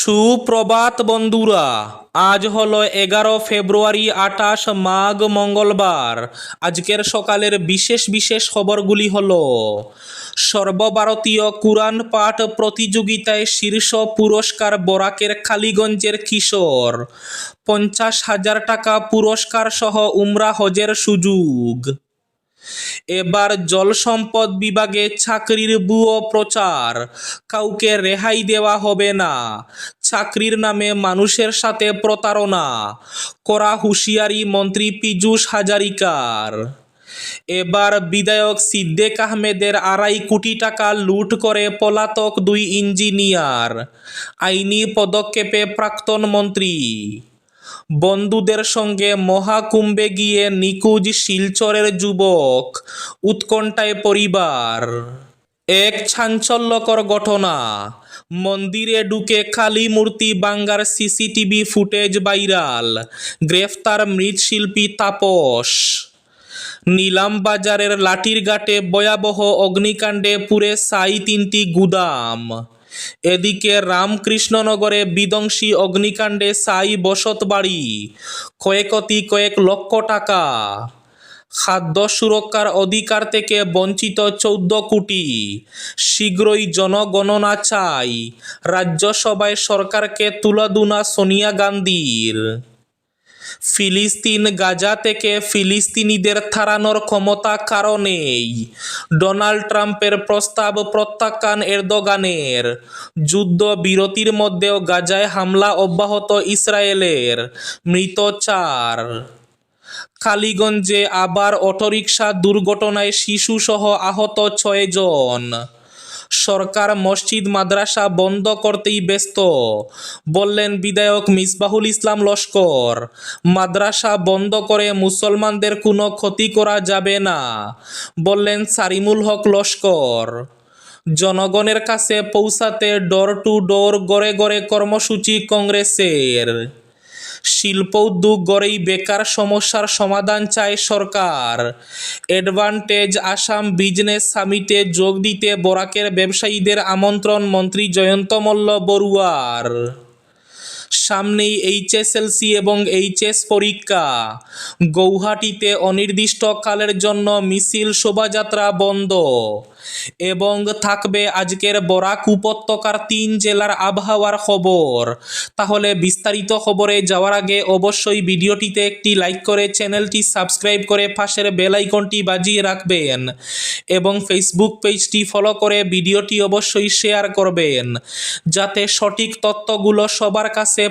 সুপ্রভাত বন্ধুরা, আজ হলো এগারো ফেব্রুয়ারি আঠাশ মাঘ মঙ্গলবার। আজকের সকালের বিশেষ বিশেষ খবরগুলি হলো, সর্বভারতীয় কুরআন পাঠ প্রতিযোগিতায় শীর্ষ পুরস্কার বরাকের খালিগঞ্জের কিশোর, পঞ্চাশ হাজার টাকা পুরস্কার সহ উমরা হজের সুযোগ। এবার জল সম্পদ বিভাগে চাকরির ভুয়ো প্রচার। কাউকে রেহাই দেওয়া হবে না। চাকরির নামে মানুষের সাথে প্রতারণা। করা হুঁশিয়ারি মন্ত্রী পীযূষ হাজারিকার। এবার বিধায়ক সিদ্দেক আহমেদের আড়াই কোটি টাকা লুট করে পলাতক দুই ইঞ্জিনিয়ার। আইনি পদক্ষেপে প্রাক্তন মন্ত্রী। বন্ধুদের সঙ্গে মহাকুম্ভে গিয়ে নিকুজ শিলচরের যুবক, উৎকণ্ঠায় পরিবার। এক চাঞ্চল্যকর ঘটনা। মন্দিরে ঢুকে কালী মূর্তি বাঙ্গার সিসিটিভি ফুটেজ ভাইরাল। গ্রেফতার মৃৎশিল্পী তাপস। নিলাম বাজারের লাঠিরঘাটে ভয়াবহ অগ্নিকাণ্ডে পুড়ে সাই তিনটি গুদাম। এদিকে রামকৃষ্ণনগরে বিধ্বংসী অগ্নিকাণ্ডে সাই বসত বাড়ি। ক্ষয়ক্ষতি কয়েক লক্ষ টাকা। খাদ্য সুরক্ষার অধিকার থেকে বঞ্চিত চৌদ্দ কোটি। শীঘ্রই জনগণনা চাই। রাজ্যসভায় সরকারকে তুলাদুনা সোনিয়া গান্ধীর। ফিলিস্তিন গাজা থেকে ফিলিস্তিনিদের থারানোর ক্ষমতা কারণেই ডোনাল্ড ট্রাম্পের প্রস্তাব প্রত্যাখ্যান এরদোগানের যুদ্ধ বিরতির মধ্যেও গাজায় হামলা অব্যাহত ইসরায়েলের মৃত চার। কালীগঞ্জে আবার অটোরিকশা দুর্ঘটনায় শিশুসহ আহত ছয়জন সরকার মসজিদ, মাদ্রাসা বন্ধ করতেই ব্যস্ত। বললেন বিধায়ক মিসবাহুল ইসলাম লস্কর, মাদ্রাসা বন্ধ করে মুসলমানদের কোনো ক্ষতি করা যাবে না। বললেন সারিমুল হক লস্কর, জনগণের কাছে পৌঁছাতে ডোর টু ডোর গড়ে গড়ে কর্মসূচি কংগ্রেসের। শিল্প উদ্যোগ গড়েই বেকার সমস্যার সমাধান চায় সরকার। অ্যাডভান্টেজ আসাম বিজনেস সামিটে যোগ দিতে বরাকের ব্যবসায়ীদের আমন্ত্রণ মন্ত্রী জয়ন্ত মল্ল বড়ুয়ার সামনেই এইচএসএলসি এবং এইচএস পরীক্ষা। গৌহাটিতে অনির্দিষ্টকালের জন্য মিছিল শোভাযাত্রা বন্ধ। এবং থাকবে আজকের বরাক উপত্যকার তিন জেলার আবহাওয়ার খবর। তাহলে বিস্তারিত খবরে যাওয়ার আগে অবশ্যই ভিডিওটিতে একটি লাইক করে চ্যানেলটি সাবস্ক্রাইব করে পাশের বেল আইকনটি বাজিয়ে রাখবেন। এবং ফেসবুক পেজটি ফলো করে ভিডিওটি অবশ্যই শেয়ার করবেন। যাতে সঠিক তথ্যগুলো সবার কাছে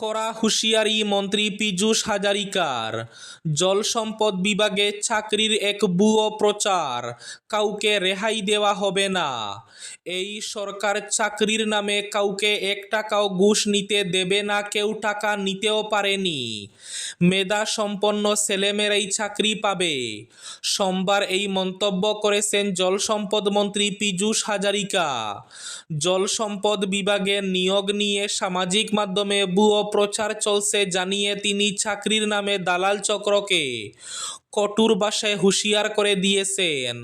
করা হুঁশিয়ারি মন্ত্রী পীযূষ হাজারিকার। জল সম্পদ বিভাগে চাকরির এক বুয়ো প্রচার, কাউকে রেহাই দেওয়া হবে না। এই সরকার চাকরির নামে কাউকে এক টাকাও ঘুষ নিতে দেবে না, কেউ টাকা নিতেও পারেনি। মেধা সম্পন্ন ছেলেমেয়েরাই চাকরি পাবে। সোমবার এই মন্তব্য করেছেন জল সম্পদ মন্ত্রী পীযূষ হাজারিকা। জল সম্পদ বিভাগে নিয়োগ নিয়ে সামাজিক মাধ্যমে ভুয়ো প্রচার চলছে জানিয়ে তিনি চাকরির নামে দালাল চক্রকে কটুর ভাষায় হুঁশিয়ার করে দিয়েছেন।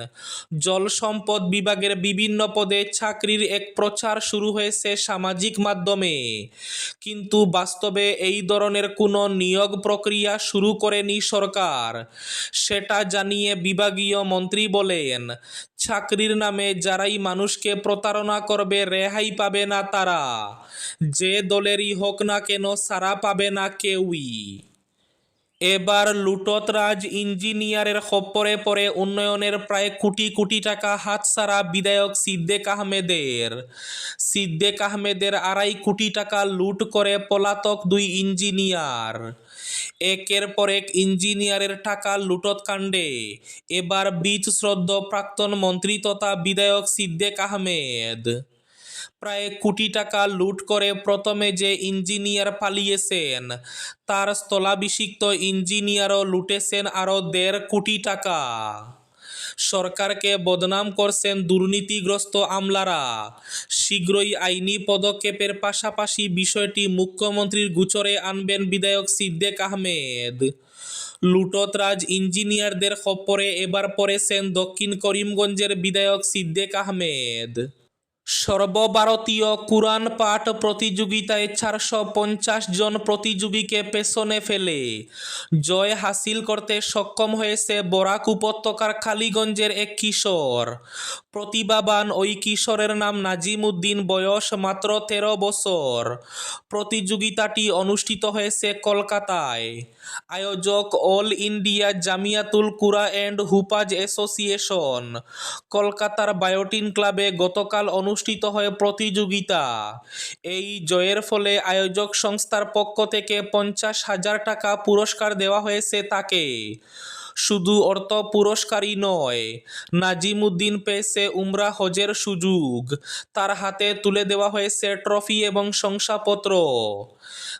জল সম্পদ বিভাগের বিভিন্ন পদে চাকরির এক প্রচার শুরু হয়েছে সামাজিক মাধ্যমে। কিন্তু বাস্তবে এই ধরনের কোনো নিয়োগ প্রক্রিয়া শুরু করেনি সরকার। সেটা জানিয়ে বিভাগীয় মন্ত্রী বলেন, চাকরির নামে যারাই মানুষকে প্রতারণা করবে রেহাই পাবে না তারা। যে দলেরই হোক না কেন সারা পাবে না কেউই। এবার লুটতরাজ ইঞ্জিনিয়ারের খপ্পরে পড়ে উন্নয়নের প্রায় কোটি কোটি টাকা হাতছাড়া বিধায়ক সিদ্দেক আহমেদের। সিদ্দেক আহমেদের আড়াই কোটি টাকা লুট করে পলাতক দুই ইঞ্জিনিয়ার। একের পর এক ইঞ্জিনিয়ারের টাকা লুটত কাণ্ডে। এবার বীজ শ্রদ্ধ প্রাক্তন মন্ত্রী তথা বিধায়ক সিদ্দেক আহমেদ। প্রায় কোটি টাকা লুট করে প্রথমে যে ইঞ্জিনিয়ার পালিয়েছেন, তার স্থলাভিষিক্ত ইঞ্জিনিয়ারও লুটেছেন আরও দেড় কোটি টাকা। সরকারকে বদনাম করছেন দুর্নীতিগ্রস্ত আমলারা। শীঘ্রই আইনি পদক্ষেপের পাশাপাশি বিষয়টি মুখ্যমন্ত্রীর গুচরে আনবেন বিধায়ক সিদ্দেক আহমেদ। লুটতরাজ ইঞ্জিনিয়ারদের খপ্পরে এবার পড়েছেন দক্ষিণ করিমগঞ্জের বিধায়ক সিদ্দেক আহমেদ। সর্বভারতীয় কুরআন পাঠ প্রতিযোগিতায় চারশো পঞ্চাশ জন প্রতিযোগীকে পেছনে ফেলে। জয় হাসিল করতে সক্ষম হয়েছে বরাক উপত্যকার খালিগঞ্জের এক কিশোর। প্রতিভাবান ওই কিশোরের নাম নাজিম উদ্দিন বয়স মাত্র তেরো বছর। প্রতিযোগিতাটি অনুষ্ঠিত হয়েছে কলকাতায়। আয়োজক all India Jamiatul Qurra and Huffaz association. কলকাতার বায়োটিন ক্লাবে গতকাল অনুষ্ঠিত হয় প্রতিযোগিতা। এই জয়ের ফলে আয়োজক সংস্থার পক্ষ থেকে পঞ্চাশ হাজার টাকা পুরস্কার দেওয়া হয়েছে তাকে। শুধু অর্থ পুরস্কারই নয়, নাজিমুদ্দিন পেয়েছে উমরা হজের সুযোগ। তার হাতে তুলে দেওয়া হয়েছে ট্রফি এবং শংসাপত্র।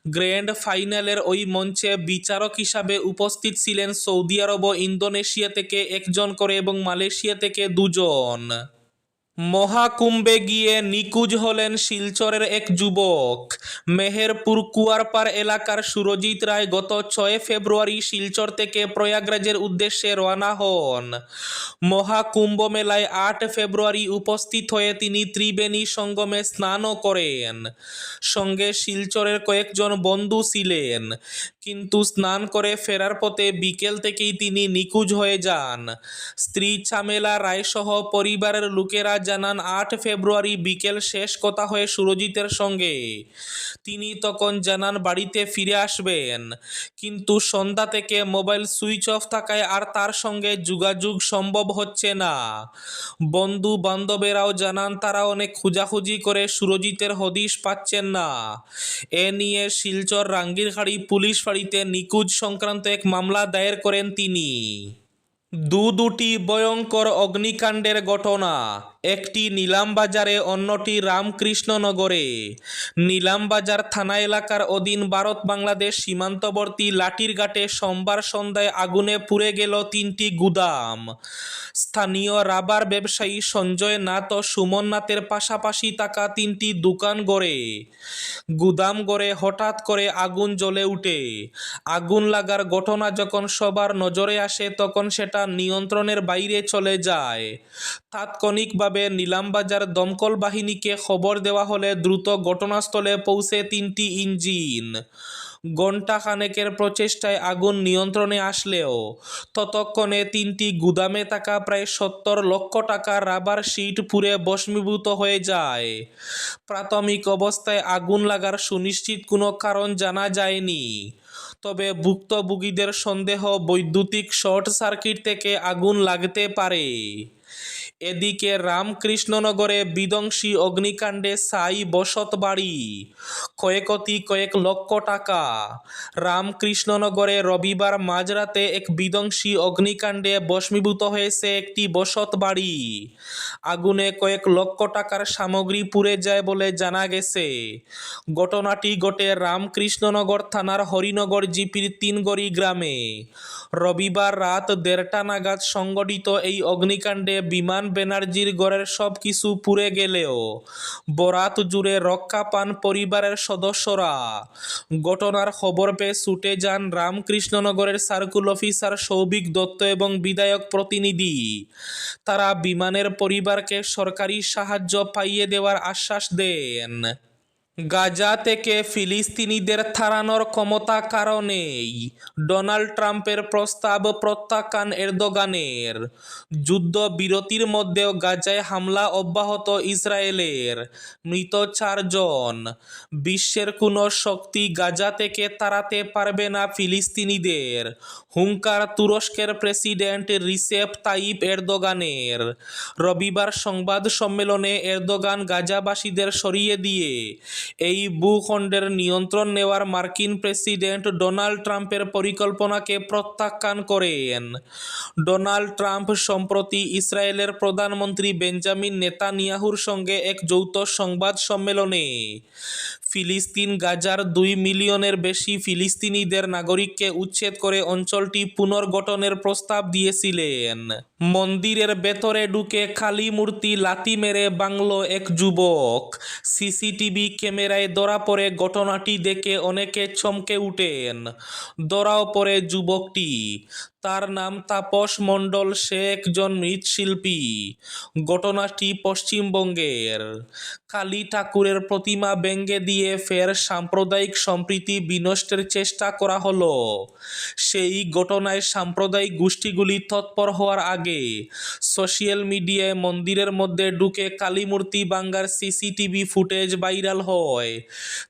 গ্র্যান্ড ফাইনালের ওই মঞ্চে বিচারক হিসাবে উপস্থিত ছিলেন সৌদি আরব ও ইন্দোনেশিয়া থেকে একজন করে এবং মালয়েশিয়া থেকে দুজন। মহাকুম্ভে গিয়ে নিকুজ হলেন শিলচরের এক যুবক। মেহেরপুর কুয়ারপাড় এলাকার সুরজিৎ রায় গত ছয় ফেব্রুয়ারি শিলচর থেকে প্রয়াগরাজের উদ্দেশ্যে রওনা হন। মহাকুম্ভ মেলায় আট ফেব্রুয়ারি উপস্থিত হয়ে তিনি ত্রিবেণী সঙ্গমে স্নানও করেন। সঙ্গে শিলচরের কয়েকজন বন্ধু ছিলেন। কিন্তু স্নান করে ফেরার পথে বিকেল থেকেই তিনি নিখোঁজ হয়ে যান। স্ত্রী চামেলা রায়সহ পরিবারের লোকেরা জানান, আট ফেব্রুয়ারি বিকেল শেষ কথা হয়ে সুরজিতের সঙ্গে। তিনি তখন জানান, বাড়িতে ফিরে আসবেন। কিন্তু সন্ধ্যা থেকে মোবাইল সুইচ অফ থাকায় আর তার সঙ্গে যোগাযোগ সম্ভব হচ্ছে না। বন্ধু বান্ধবেরাও জানান, তারা অনেক খোঁজাখুঁজি করে সুরজিতের হদিশ পাচ্ছেন না। এ নিয়ে শিলচর রাঙ্গিরহাড়ি পুলিশ ফাঁড়িতে নিখোঁজ সংক্রান্ত এক মামলা দায়ের করেন তিনি। দু দুটি ভয়ঙ্কর অগ্নিকাণ্ডের ঘটনা, একটি নিলামবাজারে অন্যটি রামকৃষ্ণনগরে। নিলামবাজার থানা এলাকার অধীন ভারত বাংলাদেশ সীমান্তবর্তী লাঠিরঘাটে সোমবার সন্ধ্যায় আগুনে পুড়ে গেল তিনটি গুদাম। স্থানীয় রাবার ব্যবসায়ী সঞ্জয় নাথ ও সুমন নাথের পাশাপাশি থাকা তিনটি দোকান গড়ে। গুদাম গড়ে হঠাৎ করে আগুন জ্বলে উঠে। আগুন লাগার ঘটনা যখন সবার নজরে আসে, তখন সেটা নিয়ন্ত্রণের বাইরে চলে যায়। তাৎক্ষণিকভাবে নিলামবাজার দমকল বাহিনীকে খবর দেওয়া হলে দ্রুত ঘটনাস্থলে পৌঁছে তিনটি ইঞ্জিন। ঘণ্টা খানেকের প্রচেষ্টায় আগুন নিয়ন্ত্রণে আসলেও ততক্ষণে তিনটি গুদামে থাকা প্রায় সত্তর লক্ষ টাকা রাবার শিট পুড়ে ভস্মীভূত হয়ে যায়। প্রাথমিক অবস্থায় আগুন লাগার সুনিশ্চিত কোনো কারণ জানা যায়নি। তবে ভুক্তভোগীদের সন্দেহ বৈদ্যুতিক শর্ট সার্কিট থেকে আগুন লাগতে পারে। এদিকে রামকৃষ্ণনগরে বিধ্বংসী অগ্নিকাণ্ডে সাই বসত বাড়ি। ক্ষয়ক্ষতি কয়েক লক্ষ টাকা। রামকৃষ্ণনগরে রবিবার মাঝরাতে এক বিধ্বংসী অগ্নিকাণ্ডে ভস্মীভূত হয়েছে একটি বসত বাড়ি। আগুনে কয়েক লক্ষ টাকার সামগ্রী পুড়ে যায় বলে জানা গেছে। ঘটনাটি ঘটে রামকৃষ্ণনগর থানার হরিনগর জিপির তিনগড়ি গ্রামে। রবিবার রাত দেড়টা নাগাদ সংগঠিত এই অগ্নিকাণ্ডে বিমান, ব্যানার্জির ঘরের সব কিছু পুড়ে গেলেও বরাত জুড়ে রক্ষা পান পরিবারের সদস্যরা। ঘটনার খবর পেয়ে ছুটে যান রামকৃষ্ণনগরের সার্কুল অফিসার সৌভিক দত্ত এবং বিধায়ক প্রতিনিধি। তারা বিমানের পরিবারকে সরকারি সাহায্য পাইয়ে দেওয়ার আশ্বাস দেন। গাজা থেকে ফিলিস্তিনিদের থারানোর ক্ষমতা কারণেই ডোনাল্ড ট্রাম্পের প্রস্তাব প্রত্যাখ্যান এরদোগানের। যুদ্ধ বিরতির মধ্যেও গাজায় হামলা অব্যাহত ইসরায়েলের মৃত চারজন। বিশ্বের কোনো শক্তি গাজা থেকে তাড়াতে পারবে না ফিলিস্তিনিদের, হুঙ্কার তুরস্কের প্রেসিডেন্ট রিসেপ তাইপ এরদোগানের। রবিবার সংবাদ সম্মেলনে এরদোগান গাজাবাসীদের সরিয়ে দিয়ে এই ভূখণ্ডের নিয়ন্ত্রণ নেওয়ার মার্কিন প্রেসিডেন্ট ডোনাল্ড ট্রাম্পের পরিকল্পনাকে প্রত্যাখ্যান করেন। ডোনাল্ড ট্রাম্প সম্প্রতি ইসরায়েলের প্রধানমন্ত্রী বেঞ্জামিন নেতানিয়াহুর সঙ্গে এক যৌথ সংবাদ সম্মেলনে ফিলিস্তিন গাজার দুই মিলিয়নের বেশি ফিলিস্তিনিদের নাগরিককে উচ্ছেদ করে অঞ্চলটি পুনর্গঠনের প্রস্তাব দিয়েছিলেন। মন্দিরের ভেতরে ঢুকে খালি মূর্তি লাতি মেরে বাংল এক যুবক। সিসিটিভি ক্যামেরায় ধরা পড়ে ঘটনাটি দেখে অনেকে চমকে উঠেন। ধরাও পড়ে যুবকটি। তার নাম তাপস মণ্ডল সে একজন মৃৎশিল্পী। ঘটনাটি পশ্চিমবঙ্গের কালী ঠাকুরের প্রতিমা ব্যঙ্গে দিয়ে ফের সাম্প্রদায়িক সম্প্রীতি বিনষ্টের চেষ্টা করা হলো। সেই ঘটনায় সাম্প্রদায়িক গোষ্ঠীগুলি তৎপর হওয়ার আগে সোশ্যাল মিডিয়ায় মন্দিরের মধ্যে ঢুকে কালী মূর্তি বাঙ্গার সিসিটিভি ফুটেজ ভাইরাল হয়।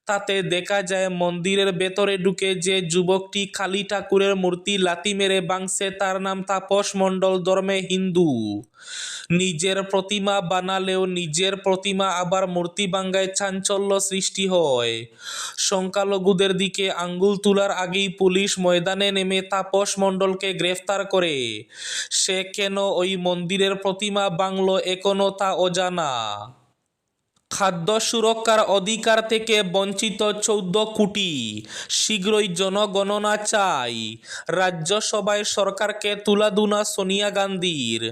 তাতে দেখা যায়, মন্দিরের ভেতরে ঢুকে যে যুবকটি কালী ঠাকুরের মূর্তি লাতি মেরে বাংছে তার নাম তাপস মণ্ডল ধর্মে হিন্দু। নিজের প্রতিমা বানালেও নিজের প্রতিমা আবার মূর্তি বাঙ্গায় চাঞ্চল্য সৃষ্টি হয়। সংখ্যালঘুদের দিকে আঙ্গুল তোলার আগেই পুলিশ ময়দানে নেমে তাপস মণ্ডলকে গ্রেফতার করে। সে কেন ওই মন্দিরের প্রতিমা বাংলো এখনও তা অজানা? খাদ্য সুরক্ষার অধিকার থেকে বঞ্চিত চৌদ্দ কোটি। শীঘ্রই জনগণনা চাই। রাজ্যসভায় সরকারকে তুলাদুনা সোনিয়া গান্ধীর।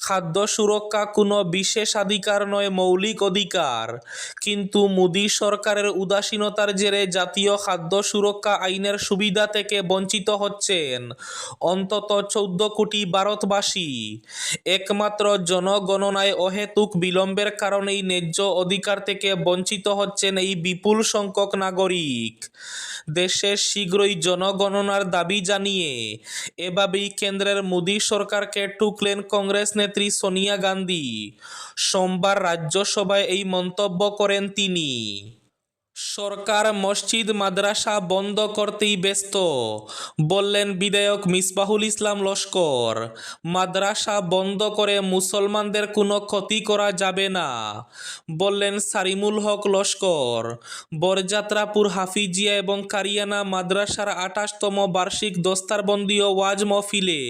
খাদ্য সুরক্ষা কোনো বিশেষাধিকার নয়, মৌলিক অধিকার। কিন্তু মোদী সরকারের উদাসীনতার জেরে জাতীয় খাদ্য সুরক্ষা আইনের সুবিধা থেকে বঞ্চিত হচ্ছেন অন্তত চৌদ্দ কোটি ভারতবাসী। একমাত্র জনগণনায় অহেতুক বিলম্বের কারণেই ন্যায্য অধিকার থেকে বঞ্চিত হচ্ছেন এই বিপুল সংখ্যক নাগরিক। দেশের শীঘ্রই জনগণনার দাবি জানিয়ে এভাবেই কেন্দ্রের মোদী সরকারকে টুকলেন কংগ্রেস নেত্রী সোনিয়া গান্ধী। সোমবার রাজ্যসভায় এই মন্তব্য করেন তিনি। সরকার মসজিদ মাদ্রাসা বন্ধ করতেই ব্যস্ত। বললেন বিধায়ক মিসবাহুল ইসলাম লস্কর, মাদ্রাসা বন্ধ করে মুসলমানদের কোনো ক্ষতি করা যাবে না। বললেন সারিমুল হক লস্কর, বরযাত্রাপুর হাফিজিয়া এবং কারিয়ানা মাদ্রাসার আঠাশতম বার্ষিক দস্তারবন্দি ও ওয়াজ মফিলে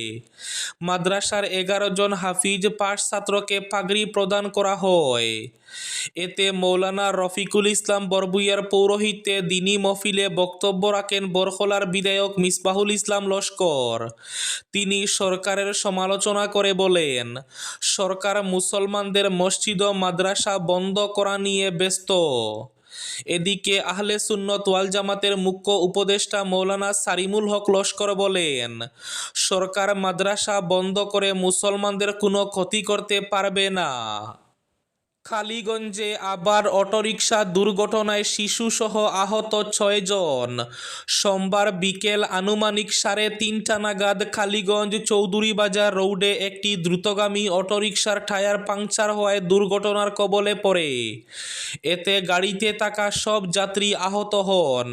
মাদ্রাসার এগারো জন হাফিজ পাঠ ছাত্রকে পাগড়ি প্রদান করা হয়। এতে মৌলানা রফিকুল ইসলাম বরবুইয়ার পৌরোহিত্যে দিনী মফিলে বক্তব্য রাখেন বরখলার বিধায়ক মিসবাহুল ইসলাম লস্কর। তিনি সরকারের সমালোচনা করে বলেন, সরকার মুসলমানদের মসজিদ ও মাদ্রাসা বন্ধ করা নিয়ে ব্যস্ত। এদিকে আহলে সুন্নত ওয়াল জামাতের মুখ্য উপদেষ্টা মৌলানা সারিমুল হক লস্কর বলেন, সরকার মাদ্রাসা বন্ধ করে মুসলমানদের কোনো ক্ষতি করতে পারবে না। খালিগঞ্জে আবার অটোরিকশা দুর্ঘটনায় শিশুসহ আহত ছয়জন। সোমবার বিকেল আনুমানিক সাড়ে তিনটা নাগাদ খালিগঞ্জ চৌধুরীবাজার রোডে একটি দ্রুতগামী অটোরিকশার টায়ার পাংচার হওয়ায় দুর্ঘটনার কবলে পড়ে। এতে গাড়িতে থাকা সব যাত্রী আহত হন।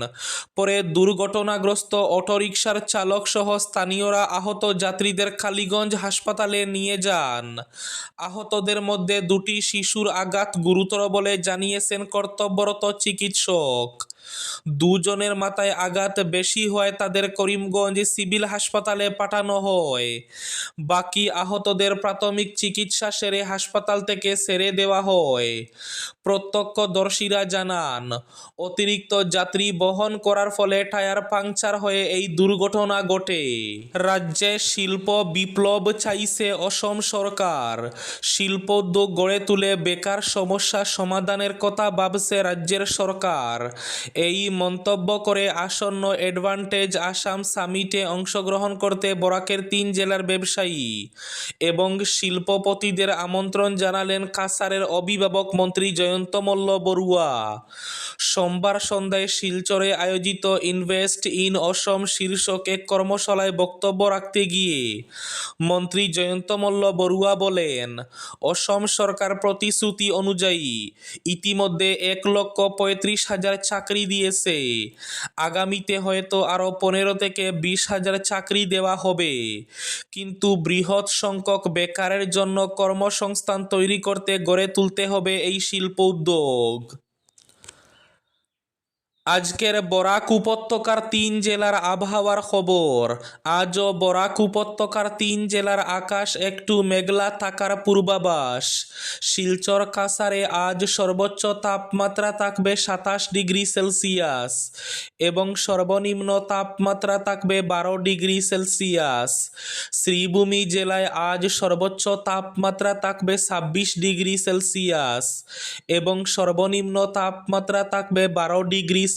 পরে দুর্ঘটনাগ্রস্ত অটোরিকশার চালক সহ স্থানীয়রা আহত যাত্রীদের খালিগঞ্জ হাসপাতালে নিয়ে যান। আহতদের মধ্যে দুটি শিশুর আঘাত গুরুতর বলে জানিয়েছেন কর্তব্যরত চিকিৎসক। দুজনের মাথায় আঘাত বেশি হয় তাদের করিমগঞ্জ সিভিল হাসপাতালে পাঠানো হয়। বাকি আহতদের প্রাথমিক চিকিৎসা সেরে হাসপাতাল থেকে ছেড়ে দেওয়া হয়। প্রত্যক্ষদর্শীরা জানান, অতিরিক্ত যাত্রী বহন করার ফলে টায়ার পাংচার হয়ে এই দুর্ঘটনা ঘটে। রাজ্যে শিল্প বিপ্লব চাইছে অসম সরকার। শিল্পোদ্যোগ গড়ে তুলে বেকার সমস্যা সমাধানের কথা ভাবছে রাজ্যের সরকার। এই মন্তব্য করে আসন্ন অ্যাডভান্টেজ আসাম সামিটে অংশগ্রহণ করতে বরাকের তিন জেলার ব্যবসায়ী এবং শিল্পপতিদের আমন্ত্রণ জানালেন কাসারের অভিভাবক মন্ত্রী জয়ন্ত মল্ল বড়ুয়া। সোমবার সন্ধ্যায় শিলচরে আয়োজিত ইনভেস্ট ইন অসম শীর্ষক এক কর্মশালায় বক্তব্য রাখতে গিয়ে মন্ত্রী জয়ন্ত মল্ল বড়ুয়া বলেন, অসম সরকার প্রতিশ্রুতি অনুযায়ী ইতিমধ্যে এক লক্ষ পঁয়ত্রিশ হাজার চাকরি দিয়েছে। আগামীতে হয়তো আরও পনেরো থেকে বিশ হাজার চাকরি দেওয়া হবে। কিন্তু বৃহৎ সংখ্যক বেকারের জন্য কর্মসংস্থান তৈরি করতে গড়ে তুলতে হবে এই শিল্প উদ্যোগ। আজকের বরাক উপত্যকার তিন জেলার আবহাওয়ার খবর। আজও বরাক উপত্যকার তিন জেলার আকাশ একটু মেঘলা থাকার পূর্বাভাস। শিলচর কাসারে আজ সর্বোচ্চ তাপমাত্রা থাকবে সাতাশ ডিগ্রি সেলসিয়াস এবং সর্বনিম্ন তাপমাত্রা থাকবে বারো ডিগ্রি সেলসিয়াস। শ্রীভূমি জেলায় আজ সর্বোচ্চ তাপমাত্রা থাকবে ছাব্বিশ ডিগ্রি সেলসিয়াস এবং সর্বনিম্ন তাপমাত্রা থাকবে বারো ডিগ্রি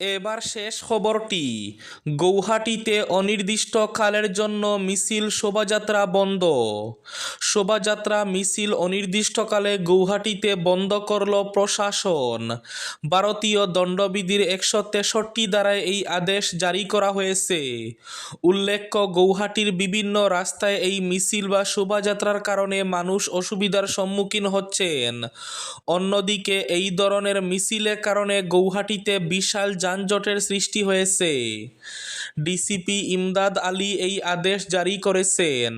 এবার শেষ খবরটি। গৌহাটিতে অনির্দিষ্টকালের জন্য মিছিল শোভাযাত্রা বন্ধ। শোভাযাত্রা, মিছিল অনির্দিষ্টকালে গৌহাটিতে বন্ধ করল প্রশাসন। ভারতীয় দণ্ডবিধির একশো তেষট্টি দ্বারায় এই আদেশ জারি করা হয়েছে। উল্লেখ্য, গৌহাটির বিভিন্ন রাস্তায় এই মিছিল বা শোভাযাত্রার কারণে মানুষ অসুবিধার সম্মুখীন হচ্ছেন। অন্যদিকে, এই ধরনের মিছিলের কারণে গৌহাটিতে বিশাল যানজটের সৃষ্টি হয়েছে। ডিসিপি ইমদাদ আলী এই আদেশ জারি করেছেন।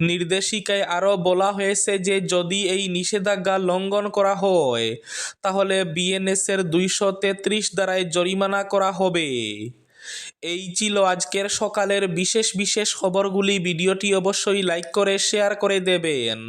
নির্দেশিকায় আরও বলা হয়েছে যে, যদি এই নিষেধাজ্ঞা লঙ্ঘন করা হয়, তাহলে বিএনএসের দুইশো তেত্রিশ দ্বারায় জরিমানা করা হবে। এই ছিল আজকের সকালের বিশেষ বিশেষ খবরগুলি। ভিডিওটি অবশ্যই লাইক করে, শেয়ার করে দেবেন।